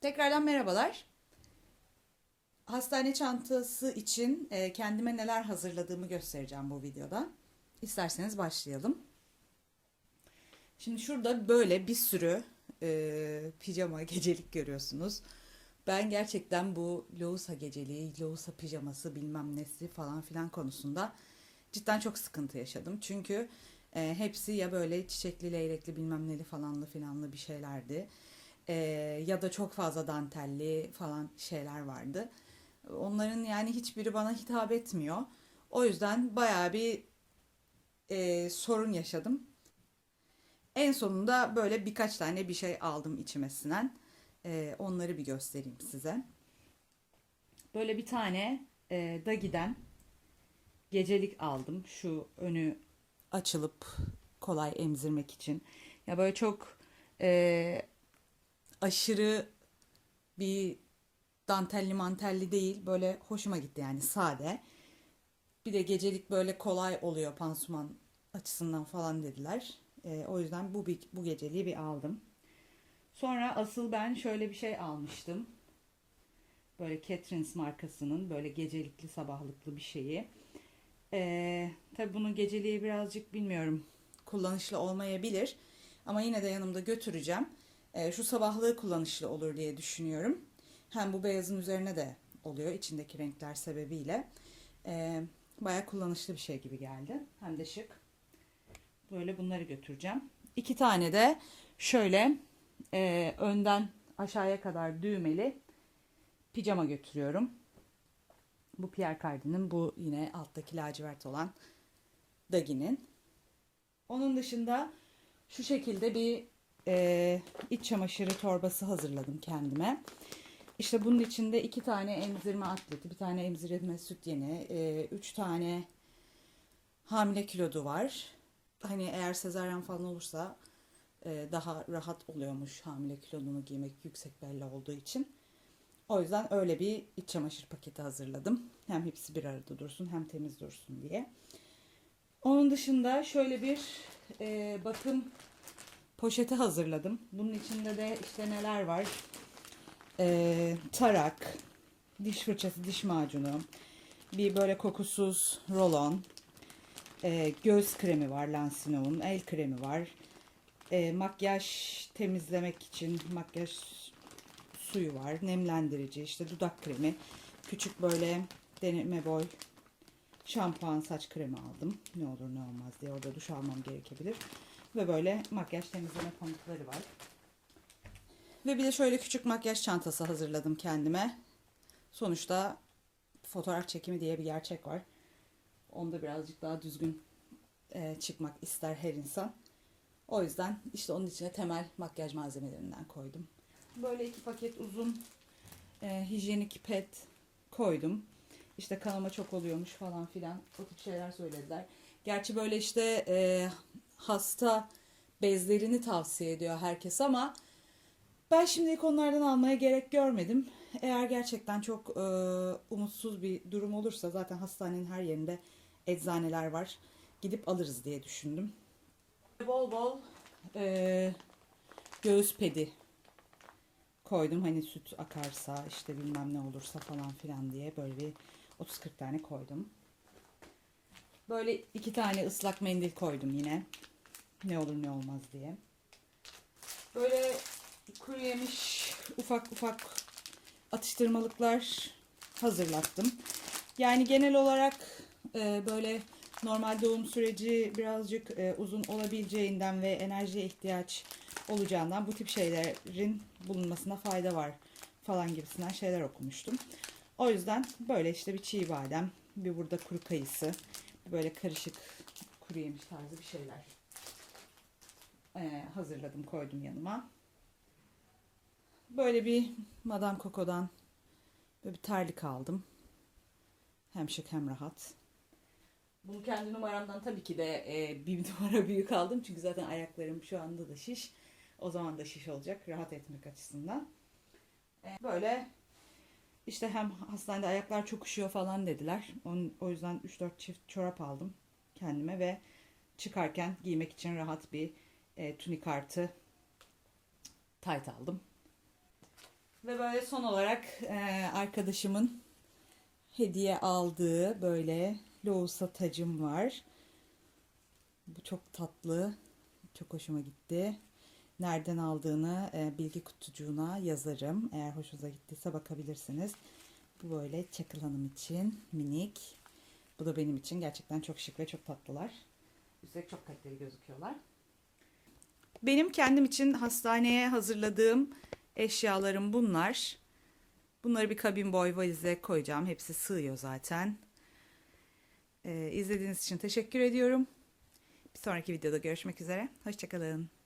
Tekrardan merhabalar. Hastane çantası için e, kendime neler hazırladığımı göstereceğim bu videoda. İsterseniz başlayalım. Şimdi şurada böyle bir sürü e, pijama gecelik görüyorsunuz. Ben gerçekten bu lohusa geceliği, lohusa pijaması bilmem nesi falan filan konusunda cidden çok sıkıntı yaşadım. Çünkü e, hepsi ya böyle çiçekli, leylekli bilmem neli falanlı filanlı bir şeylerdi. E, ya da çok fazla dantelli falan şeyler vardı. Onların yani hiçbiri bana hitap etmiyor. O yüzden bayağı bir e, sorun yaşadım. En sonunda böyle birkaç tane bir şey aldım içimesinden. E, onları bir göstereyim size. Böyle bir tane e, Dagi'den gecelik aldım. Şu önü açılıp kolay emzirmek için. Ya böyle çok e, aşırı bir dantelli mantelli değil. Böyle hoşuma gitti yani sade. Bir de gecelik böyle kolay oluyor pansuman açısından falan dediler. E, o yüzden bu bu geceliği bir aldım. Sonra asıl ben şöyle bir şey almıştım. Böyle Catherine's markasının böyle gecelikli sabahlıklı bir şeyi. Ee, tabii bunun geceliği birazcık bilmiyorum kullanışlı olmayabilir. Ama yine de yanımda götüreceğim. Ee, şu sabahlığı kullanışlı olur diye düşünüyorum. Hem bu beyazın üzerine de oluyor içindeki renkler sebebiyle. Ee, Baya kullanışlı bir şey gibi geldi. Hem de şık. Böyle bunları götüreceğim. İki tane de şöyle e, önden aşağıya kadar düğmeli pijama götürüyorum. Bu Pierre Cardin'in bu yine alttaki lacivert olan Dagi'nin. Onun dışında şu şekilde bir e, iç çamaşırı torbası hazırladım kendime. İşte bunun içinde iki tane emzirme atleti, bir tane emzirme süt yeni, e, üç tane hamile kilodu var. Hani eğer sezaryen falan olursa e, daha rahat oluyormuş hamile kilodunu giymek yüksek belli olduğu için. O yüzden öyle bir iç çamaşır paketi hazırladım. Hem hepsi bir arada dursun hem temiz dursun diye. Onun dışında şöyle bir e, bakım poşeti hazırladım. Bunun içinde de işte neler var? E, tarak, diş fırçası, diş macunu, bir böyle kokusuz rolon, e, göz kremi var Lansinov'un, el kremi var. E, makyaj temizlemek için makyaj suyu var. Nemlendirici, işte dudak kremi. Küçük böyle deneme boy şampuan saç kremi aldım. Ne olur ne olmaz diye orada duş almam gerekebilir. Ve böyle makyaj temizleme pamukları var. Ve bir de şöyle küçük makyaj çantası hazırladım kendime. Sonuçta fotoğraf çekimi diye bir gerçek var. Onda birazcık daha düzgün e, çıkmak ister her insan. O yüzden işte onun içine temel makyaj malzemelerinden koydum. Böyle iki paket uzun e, hijyenik pet koydum. İşte kanama çok oluyormuş falan filan. O tip şeyler söylediler. Gerçi böyle işte e, hasta bezlerini tavsiye ediyor herkes ama ben şimdilik onlardan almaya gerek görmedim. Eğer gerçekten çok e, umutsuz bir durum olursa zaten hastanenin her yerinde eczaneler var. Gidip alırız diye düşündüm. Bol bol e, göğüs pedi koydum. Hani süt akarsa işte bilmem ne olursa falan filan diye böyle bir 30-40 tane koydum. Böyle iki tane ıslak mendil koydum yine. Ne olur ne olmaz diye. Böyle kuru yemiş ufak ufak atıştırmalıklar hazırlattım. Yani genel olarak e, böyle normal doğum süreci birazcık e, uzun olabileceğinden ve enerjiye ihtiyaç olacağından bu tip şeylerin bulunmasına fayda var falan gibisinden şeyler okumuştum. O yüzden böyle işte bir çiğ badem, bir burada kuru kayısı, böyle karışık kuru yemiş tarzı bir şeyler e, hazırladım koydum yanıma. Böyle bir Madame Coco'dan böyle bir terlik aldım. Hem şık hem rahat. Bunu kendi numaramdan tabii ki de e, bir numara büyük aldım. Çünkü zaten ayaklarım şu anda da şiş. O zaman da şiş olacak rahat etmek açısından. E, böyle işte hem hastanede ayaklar çok üşüyor falan dediler. Onun, o yüzden 3-4 çift çorap aldım kendime ve çıkarken giymek için rahat bir e, tunik artı tayt aldım. Ve böyle son olarak e, arkadaşımın hediye aldığı böyle lohusa tacım var. Bu çok tatlı. Çok hoşuma gitti. Nereden aldığını e, bilgi kutucuğuna yazarım. Eğer hoşunuza gittiyse bakabilirsiniz. Bu böyle Çakıl Hanım için minik. Bu da benim için gerçekten çok şık ve çok tatlılar. Üstelik çok kaliteli gözüküyorlar. Benim kendim için hastaneye hazırladığım eşyalarım bunlar. Bunları bir kabin boy valize koyacağım. Hepsi sığıyor zaten. Ee, izlediğiniz için teşekkür ediyorum. Bir sonraki videoda görüşmek üzere. Hoşçakalın.